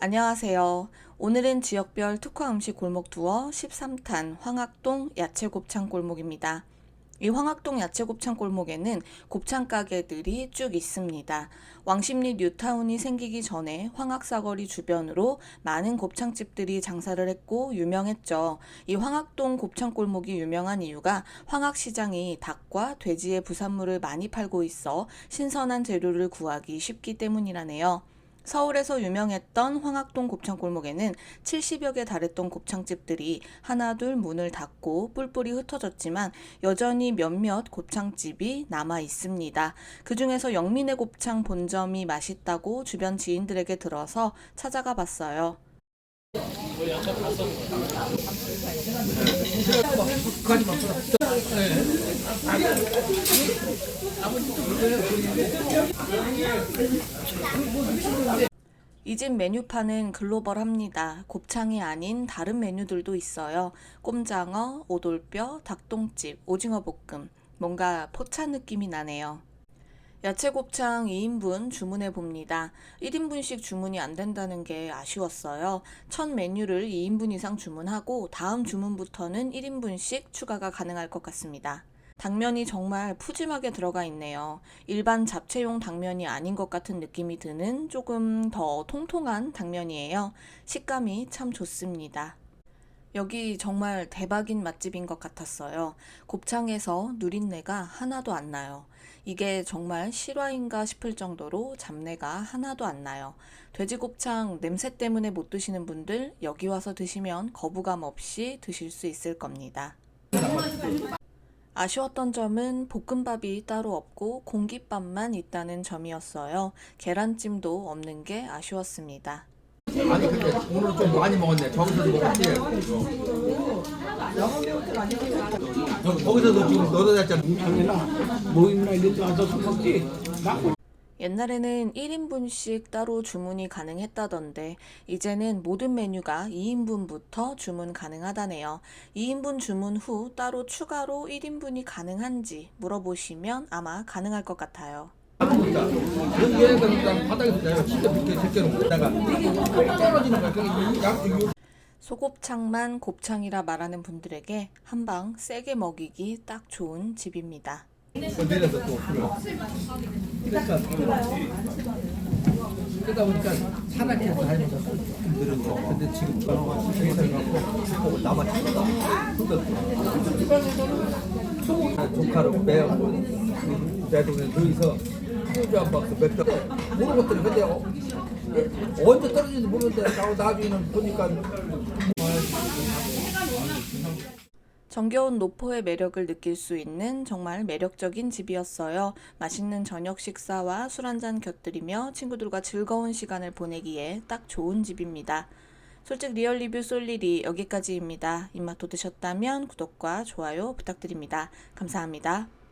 안녕하세요. 오늘은 지역별 특화 음식 골목 투어 13탄 황학동 야채 곱창 골목입니다. 이 황학동 야채곱창 골목에는 곱창 가게들이 쭉 있습니다. 왕십리 뉴타운이 생기기 전에 황학사거리 주변으로 많은 곱창집들이 장사를 했고 유명했죠. 이 황학동 곱창 골목이 유명한 이유가 황학시장이 닭과 돼지의 부산물을 많이 팔고 있어 신선한 재료를 구하기 쉽기 때문이라네요. 서울에서 유명했던 황학동 곱창골목에는 70여 개 달했던 곱창집들이 하나둘 문을 닫고 뿔뿔이 흩어졌지만 여전히 몇몇 곱창집이 남아 있습니다. 그 중에서 영민의 곱창 본점이 맛있다고 주변 지인들에게 들어서 찾아가 봤어요. 이 집 메뉴판은 글로벌합니다. 곱창이 아닌 다른 메뉴들도 있어요. 꼼장어, 오돌뼈, 닭똥집, 오징어 볶음. 뭔가 포차 느낌이 나네요. 야채 곱창 2인분 주문해 봅니다. 1인분씩 주문이 안 된다는 게 아쉬웠어요. 첫 메뉴를 2인분 이상 주문하고 다음 주문부터는 1인분씩 추가가 가능할 것 같습니다. 당면이 정말 푸짐하게 들어가 있네요. 일반 잡채용 당면이 아닌 것 같은 느낌이 드는 조금 더 통통한 당면이에요. 식감이 참 좋습니다. 여기 정말 대박인 맛집인 것 같았어요. 곱창에서 누린내가 하나도 안 나요. 이게 정말 실화인가 싶을 정도로 잡내가 하나도 안 나요. 돼지곱창 냄새 때문에 못 드시는 분들 여기 와서 드시면 거부감 없이 드실 수 있을 겁니다. 아쉬웠던 점은 볶음밥이 따로 없고 공깃밥만 있다는 점이었어요. 계란찜도 없는 게 아쉬웠습니다. 아니 근데 오늘 좀 많이 먹었네. 저기서도 먹었지. 저- 거기서도 지금 너도 했잖아. 모임이나 이런 데 와서 술 먹지. 나 옛날에는 1인분씩 따로 주문이 가능했다던데 이제는 모든 메뉴가 2인분부터 주문 가능하다네요. 2인분 주문 후 따로 추가로 1인분이 가능한지 물어보시면 아마 가능할 것 같아요. 소곱창만 곱창이라 말하는 분들에게 한 방 세게 먹이기 딱 좋은 집입니다. 그 내려서 또 풀어. 그러니까 그러다 보니까 하면서 좀 늘은 거. 근데 지금 저기서 갖고 나만 그러니까 조카로 매하고 내 동네 둘이서 소주 한 박스 맥주 모르는 것들이 근데 어, 언제 떨어지는지 모르는데 나- 나중에는 보니까 정겨운 노포의 매력을 느낄 수 있는 정말 매력적인 집이었어요. 맛있는 저녁 식사와 술 한 잔 곁들이며 친구들과 즐거운 시간을 보내기에 딱 좋은 집입니다. 솔직 리얼 리뷰 쏠리리 여기까지입니다. 입맛 돋으셨다면 구독과 좋아요 부탁드립니다. 감사합니다.